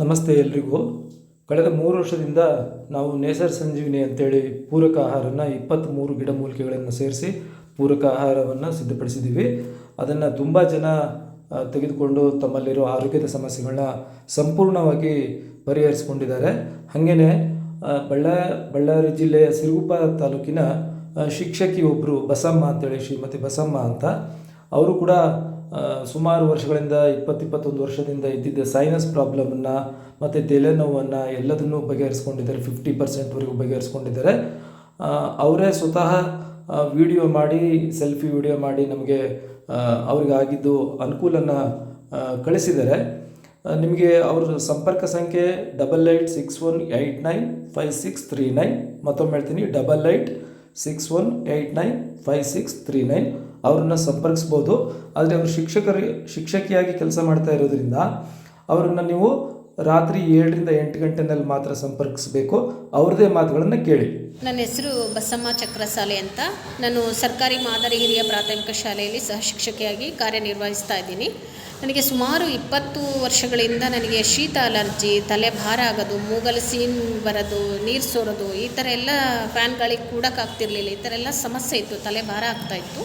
ನಮಸ್ತೆ ಎಲ್ರಿಗೂ. ಕಳೆದ ಮೂರು ವರ್ಷದಿಂದ ನಾವು ನೇಸರ್ ಸಂಜೀವಿನಿ ಅಂತೇಳಿ ಪೂರಕ ಆಹಾರನ ಇಪ್ಪತ್ತ್ಮೂರು ಗಿಡಮೂಲಿಕೆಗಳನ್ನು ಸೇರಿಸಿ ಪೂರಕ ಆಹಾರವನ್ನು ಸಿದ್ಧಪಡಿಸಿದ್ದೀವಿ ಅದನ್ನು ತುಂಬ ಜನ ತೆಗೆದುಕೊಂಡು ತಮ್ಮಲ್ಲಿರೋ ಆರೋಗ್ಯದ ಸಮಸ್ಯೆಗಳನ್ನ ಸಂಪೂರ್ಣವಾಗಿ ಪರಿಹರಿಸ್ಕೊಂಡಿದ್ದಾರೆ. ಹಾಗೆಯೇ ಬಳ್ಳಾ, ಬಳ್ಳಾರಿ ಜಿಲ್ಲೆಯ ಸಿರುಗುಪ್ಪ ತಾಲೂಕಿನ ಶಿಕ್ಷಕಿ ಒಬ್ಬರು ಬಸಮ್ಮ ಅಂತೇಳಿ ಶ್ರೀಮತಿ ಬಸಮ್ಮ ಅಂತ, ಅವರು ಕೂಡ ಸುಮಾರು ವರ್ಷಗಳಿಂದ ಇಪ್ಪತ್ತು ಇಪ್ಪತ್ತೊಂದು ವರ್ಷದಿಂದ ಇದ್ದಿದ್ದ ಸೈನಸ್ ಪ್ರಾಬ್ಲಮನ್ನು ಮತ್ತು ತಲೆನೋವನ್ನು ಎಲ್ಲದನ್ನೂ ಬಗೆಹರಿಸ್ಕೊಂಡಿದ್ದಾರೆ ಫಿಫ್ಟಿ ಪರ್ಸೆಂಟ್ವರೆಗೂ ಬಗೆಹರಿಸ್ಕೊಂಡಿದ್ದಾರೆ. ಅವರೇ ಸ್ವತಃ ವಿಡಿಯೋ ಮಾಡಿ ಸೆಲ್ಫಿ ವಿಡಿಯೋ ಮಾಡಿ ನಮಗೆ ಅವ್ರಿಗಾಗಿದ್ದು ಅನುಕೂಲನ ಕಳಿಸಿದ್ದಾರೆ. ನಿಮಗೆ ಅವ್ರ ಸಂಪರ್ಕ ಸಂಖ್ಯೆ double eight six one eight nine five six three nine ಮತ್ತೊಮ್ಮೆ ಹೇಳ್ತೀನಿ double eight six one eight nine five six three nine ಅವ್ರನ್ನ ಸಂಪರ್ಕಿಸ್ಬೋದು. ಆದರೆ ಅವರು ಶಿಕ್ಷಕರು, ಶಿಕ್ಷಕಿಯಾಗಿ ಕೆಲಸ ಮಾಡ್ತಾ ಇರೋದ್ರಿಂದ ಅವ್ರನ್ನ ನೀವು ರಾತ್ರಿ ಏಳರಿಂದ ಎಂಟು ಗಂಟೆನಲ್ಲಿ ಮಾತ್ರ ಸಂಪರ್ಕಿಸಬೇಕು. ಅವ್ರದೇ ಮಾತುಗಳನ್ನು ಕೇಳಿ. ನನ್ನ ಹೆಸರು ಬಸಮ್ಮ ಚಕ್ರಸಾಲೆ ಅಂತ. ನಾನು ಸರ್ಕಾರಿ ಮಾದರಿ ಹಿರಿಯ ಪ್ರಾಥಮಿಕ ಶಾಲೆಯಲ್ಲಿ ಸಹ ಶಿಕ್ಷಕಿಯಾಗಿ ಕಾರ್ಯನಿರ್ವಹಿಸ್ತಾ ಇದ್ದೀನಿ. ನನಗೆ ಸುಮಾರು ಇಪ್ಪತ್ತು ವರ್ಷಗಳಿಂದ ನನಗೆ ಶೀತ ಅಲರ್ಜಿ, ತಲೆ ಭಾರ ಆಗೋದು ಮೂಗಲು ಸೀನ್ ಬರೋದು, ನೀರು ಸೋರೋದು, ಈ ಥರ ಎಲ್ಲ ಫ್ಯಾನ್ ಗಾಳಿಗೆ ಕೂಡಕ್ಕಾಗ್ತಿರ್ಲಿಲ್ಲ ಈ ಥರ ಎಲ್ಲ ಸಮಸ್ಯೆ ಇತ್ತು, ತಲೆ ಭಾರ ಆಗ್ತಾಯಿತ್ತು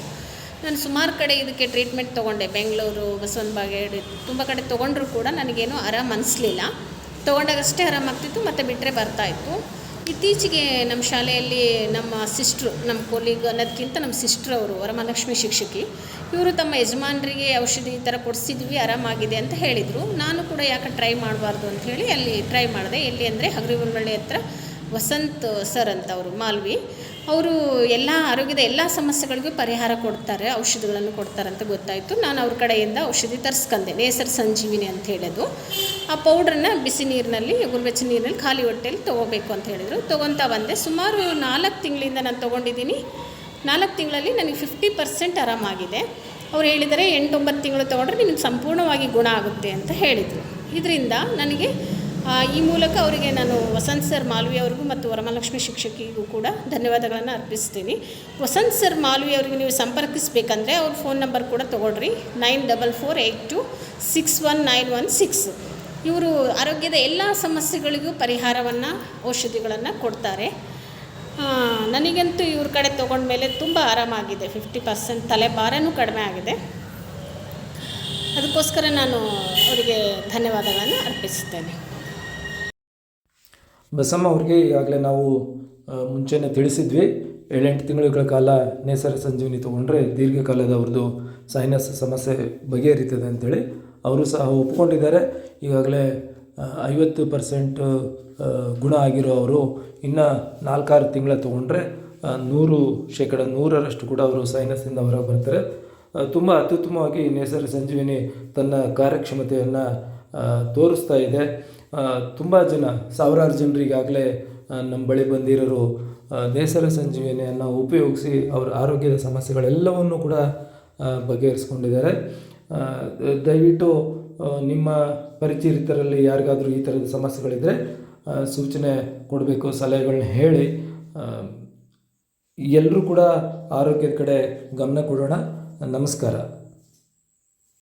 ನಾನು ಸುಮಾರು ಕಡೆ ಇದಕ್ಕೆ ಟ್ರೀಟ್ಮೆಂಟ್ ತೊಗೊಂಡೆ. ಬೆಂಗಳೂರು ಬಸವನ ಬಾಗೇಡಿ ತುಂಬ ಕಡೆ ತೊಗೊಂಡ್ರೂ ಕೂಡ ನನಗೇನು ಆರಾಮ ಅನಿಸ್ಲಿಲ್ಲ. ತೊಗೊಂಡಾಗಷ್ಟೇ ಆರಾಮಾಗ್ತಿತ್ತು ಮತ್ತು ಬಿಟ್ಟರೆ ಬರ್ತಾಯಿತ್ತು ಇತ್ತೀಚೆಗೆ ನಮ್ಮ ಶಾಲೆಯಲ್ಲಿ ನಮ್ಮ ಸಿಸ್ಟ್ರು ನಮ್ಮ ಕೊಲಿಗ್ ಅನ್ನೋದಕ್ಕಿಂತ ನಮ್ಮ ಸಿಸ್ಟ್ರ್ ಅವರು, ವರಮಹಾಲಕ್ಷ್ಮಿ ಶಿಕ್ಷಕಿ, ಇವರು ತಮ್ಮ ಯಜಮಾನರಿಗೆ ಔಷಧಿ ಈ ಥರ ಕೊಡಿಸಿದ್ವಿ ಆರಾಮಾಗಿದೆ ಅಂತ ಹೇಳಿದರು. ನಾನು ಕೂಡ ಯಾಕೆ ಟ್ರೈ ಮಾಡಬಾರ್ದು ಅಂತ ಹೇಳಿ ಅಲ್ಲಿ ಟ್ರೈ ಮಾಡಿದೆ. ಎಲ್ಲಿ ಅಂದರೆ ಹಗರಿಬೊಮ್ಮಳ್ಳಿ ಹತ್ರ ವಸಂತ್ ಸರ್ ಅಂತ ಅವರು, ಮಾಲ್ವಿ. ಅವರು ಎಲ್ಲ ಆರೋಗ್ಯದ ಎಲ್ಲ ಸಮಸ್ಯೆಗಳಿಗೂ ಪರಿಹಾರ ಕೊಡ್ತಾರೆ, ಔಷಧಿಗಳನ್ನು ಕೊಡ್ತಾರೆ ಅಂತ ಗೊತ್ತಾಯಿತು. ನಾನು ಅವ್ರ ಕಡೆಯಿಂದ ಔಷಧಿ ತರಿಸ್ಕೊಂಡೆ ನೇಸರ್ ಸಂಜೀವಿನಿ ಅಂತ ಹೇಳೋದು ಆ ಪೌಡ್ರನ್ನ ಬಿಸಿ ನೀರಿನಲ್ಲಿ, ಗುರುಬೆಚ್ಚ ನೀರಿನಲ್ಲಿ ಖಾಲಿ ಹೊಟ್ಟೆಯಲ್ಲಿ ತೊಗೋಬೇಕು ಅಂತ ಹೇಳಿದರು. ತೊಗೊತಾ ಬಂದೆ. ಸುಮಾರು ನಾಲ್ಕು ತಿಂಗಳಿಂದ ನಾನು ತೊಗೊಂಡಿದ್ದೀನಿ. ನಾಲ್ಕು ತಿಂಗಳಲ್ಲಿ ನನಗೆ ಫಿಫ್ಟಿ ಪರ್ಸೆಂಟ್ ಆರಾಮಾಗಿದೆ. ಅವ್ರು ಹೇಳಿದರೆ ಎಂಟೊಂಬತ್ತು ತಿಂಗಳು ತೊಗೊಂಡ್ರೆ ನಿಮಗೆ ಸಂಪೂರ್ಣವಾಗಿ ಗುಣ ಆಗುತ್ತೆ ಅಂತ ಹೇಳಿದರು. ಇದರಿಂದ ನನಗೆ ಈ ಮೂಲಕ ಅವರಿಗೆ ನಾನು ವಸಂತ್ ಸರ್ ಮಾಲ್ವಿ ಅವ್ರಿಗೂ ಮತ್ತು ವರಮಹಾಲಕ್ಷ್ಮಿ ಶಿಕ್ಷಕಿಗೂ ಕೂಡ ಧನ್ಯವಾದಗಳನ್ನು ಅರ್ಪಿಸ್ತೀನಿ. ವಸಂತ್ ಸರ್ ಮಾಲ್ವಿ ಅವರಿಗೆ ನೀವು ಸಂಪರ್ಕಿಸಬೇಕಂದ್ರೆ ಅವ್ರ ಫೋನ್ ನಂಬರ್ ಕೂಡ ತೊಗೊಳ್ರಿ. Nine double four eight two six one nine one six. ಇವರು ಆರೋಗ್ಯದ ಎಲ್ಲ ಸಮಸ್ಯೆಗಳಿಗೂ ಪರಿಹಾರವನ್ನು, ಔಷಧಿಗಳನ್ನು ಕೊಡ್ತಾರೆ. ನನಗಂತೂ ಇವ್ರ ಕಡೆ ತೊಗೊಂಡ್ಮೇಲೆ ತುಂಬ ಆರಾಮಾಗಿದೆ. ಫಿಫ್ಟಿ ಪರ್ಸೆಂಟ್ ತಲೆ ಭಾರನೂ ಕಡಿಮೆ ಆಗಿದೆ. ಅದಕ್ಕೋಸ್ಕರ ನಾನು ಅವರಿಗೆ ಧನ್ಯವಾದಗಳನ್ನು ಅರ್ಪಿಸುತ್ತೇನೆ. ಬಸಮ್ಮ ಅವ್ರಿಗೆ ಈಗಾಗಲೇ ನಾವು ಮುಂಚೆನೆ ತಿಳಿಸಿದ್ವಿ. ಏಳೆಂಟು ತಿಂಗಳುಗಳ ಕಾಲ ನೇಸರ ಸಂಜೀವಿನಿ ತೊಗೊಂಡ್ರೆ ದೀರ್ಘಕಾಲದ ಅವ್ರದ್ದು ಸೈನಸ್ ಸಮಸ್ಯೆ ಬಗೆಹರಿತದೆ ಅಂಥೇಳಿ ಅವರು ಸಹ ಒಪ್ಕೊಂಡಿದ್ದಾರೆ. ಈಗಾಗಲೇ ಐವತ್ತು ಪರ್ಸೆಂಟ್ ಗುಣ ಆಗಿರೋ ಅವರು ಇನ್ನು ನಾಲ್ಕಾರು ತಿಂಗಳ ತೊಗೊಂಡ್ರೆ ನೂರು ಶೇಕಡ ನೂರರಷ್ಟು ಕೂಡ ಅವರು ಸೈನಸ್ಸಿಂದ ಹೊರಗೆ ಬರ್ತಾರೆ. ತುಂಬ ಅತ್ಯುತ್ತಮವಾಗಿ ನೇಸರ ಸಂಜೀವಿನಿ ತನ್ನ ಕಾರ್ಯಕ್ಷಮತೆಯನ್ನು ತೋರಿಸ್ತಾ ಇದೆ. ತುಂಬ ಜನ, ಸಾವಿರಾರು ಜನರಿಗಾಗಲೇ ನಮ್ಮ ಬಳಿ ಬಂದಿರೋರು ನೇಸರ ಸಂಜೀವಿನಿಯನ್ನು ಉಪಯೋಗಿಸಿ ಅವರ ಆರೋಗ್ಯದ ಸಮಸ್ಯೆಗಳೆಲ್ಲವನ್ನು ಕೂಡ ಬಗೆಹರಿಸ್ಕೊಂಡಿದ್ದಾರೆ. ದಯವಿಟ್ಟು ನಿಮ್ಮ ಪರಿಚಿತರಲ್ಲಿ ಯಾರಿಗಾದರೂ ಈ ಥರದ ಸಮಸ್ಯೆಗಳಿದ್ದರೆ ಸೂಚನೆ ಕೊಡಬೇಕು ಸಲಹೆಗಳನ್ನ ಹೇಳಿ. ಎಲ್ಲರೂ ಕೂಡ ಆರೋಗ್ಯದ ಕಡೆ ಗಮನ ಕೊಡೋಣ. ನಮಸ್ಕಾರ.